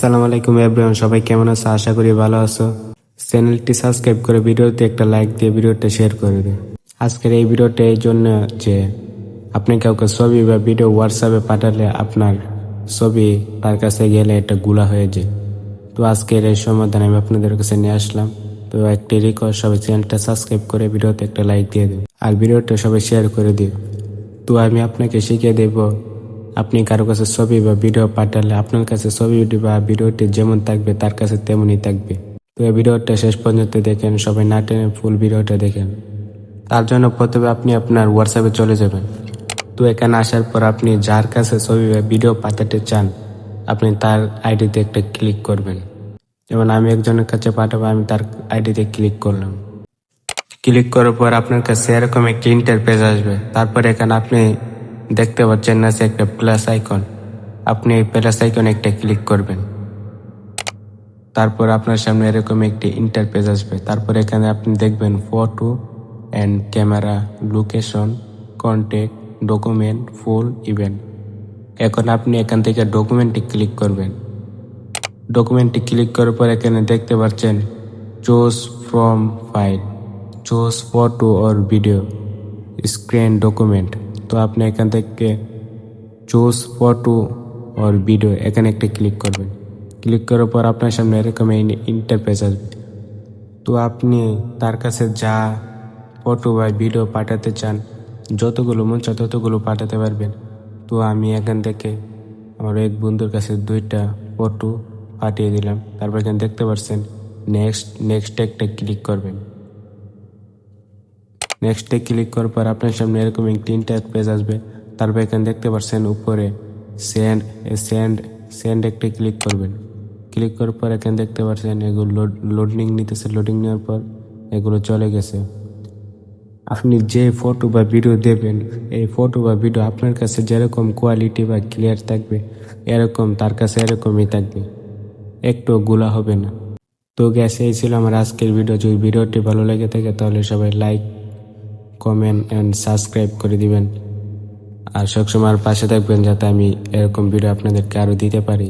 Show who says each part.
Speaker 1: আসসালামু আলাইকুম এভরিওয়ান, সবাই কেমন আছো? আশা করি ভালো আছো। চ্যানেলটি সাবস্ক্রাইব করে ভিডিওতে একটা লাইক দিয়ে ভিডিওটা শেয়ার করে দিন। আজকের এই ভিডিওটা এই জন্য যে আপনি কাউকে ছবি বা ভিডিও হোয়াটসঅ্যাপে পাঠালে আপনার ছবি তার কাছে গেলে এটা গুলা হয়ে যায়। তো আজকের এই সমাধান আমি আপনাদের কাছে নিয়ে আসলাম। তো একটি রিকোয়েস্ট সবাই চ্যানেলটা সাবস্ক্রাইব করে ভিডিওতে একটা লাইক দিয়ে দিন। আর ভিডিওটা সবাই শেয়ার করে দিও তো আমি আপনাকে শিখিয়ে দেব আপনি কারও কাছে ছবি বা ভিডিও পাঠালে আপনার কাছে ছবিটি বা ভিডিওটি যেমন থাকবে, তার কাছে তেমনই থাকবে। তো এই ভিডিওটা শেষ পর্যন্ত দেখেন, সবাই না টেনে ফুল ভিডিওটা দেখেন। তার জন্য প্রথমে আপনি আপনার হোয়াটসঅ্যাপে চলে যাবেন। তো এখানে আসার পর আপনি যার কাছে ছবি বা ভিডিও পাঠাতে চান, আপনি তার আইডিতে একটা ক্লিক করবেন। যেমন আমি একজনের কাছে পাঠাবো, আমি তার আইডিতে ক্লিক করলাম। ক্লিক করার পর আপনার কাছে এরকম একটি ইন্টারপেজ আসবে। তারপর এখানে আপনি দেখতে পাচ্ছেন না যে একটা প্লাস আইকন আপনি এই প্লাস আইকনে একটা ক্লিক করবেন। তারপর আপনার সামনে এরকম একটি ইন্টারপেজ আসবে। তারপর এখানে আপনি দেখবেন photo and camera location contact document poll event এখন আপনি এখান থেকে ডকুমেন্টটি ক্লিক করবেন। ডকুমেন্টটি ক্লিক করার পর এখানে দেখতে পাচ্ছেন choose from file choose photo or video screen document তো আপনি এখান থেকে চুজ ফটো অর ভিডিও এখানে একটা ক্লিক করবেন। ক্লিক করার পর আপনার সামনে এরকম ইন্টারপেজ আসবে। তো আপনি তার কাছে যা ফটো বা ভিডিও পাঠাতে চান, যতগুলো মন চায় ততগুলো পাঠাতে পারবেন। তো আমি এখান থেকে আমার এক বন্ধুর কাছে দুইটা ফটো পাঠিয়ে দিলাম। তারপর এখানে দেখতে পাচ্ছেন নেক্সট নেক্সট একটা ক্লিক করবেন। নেক্সটে ক্লিক করার পর আপনার সামনে এরকম একটি ইন্টারপেজ আসবে। তারপর এখানে দেখতে পাচ্ছেন উপরে সেন্ড সেন্ড সেন্ড একটা ক্লিক করবেন। ক্লিক করার পর এখানে দেখতে পাচ্ছেন এগুলো লোড লোডিং নিতেছে। লোডিং নেওয়ার পর এগুলো চলে গেছে। আপনি যে ফটো বা ভিডিও দেবেন, এই ফটো বা ভিডিও আপনার কাছে যেরকম কোয়ালিটি বা ক্লিয়ার থাকবে, এরকম তার কাছে এরকমই থাকবে। একটু গুলা হবে না। তো গ্যাস এই ছিল আমার আজকের ভিডিও যদি ভিডিওটি ভালো লেগে থাকে, তাহলে সবাই লাইক কমেন্ট অ্যান্ড সাবস্ক্রাইব করে দিবেন। আর সবসময় পাশে থাকবেন যাতে আমি এরকম ভিডিও আপনাদেরকে আরও দিতে পারি।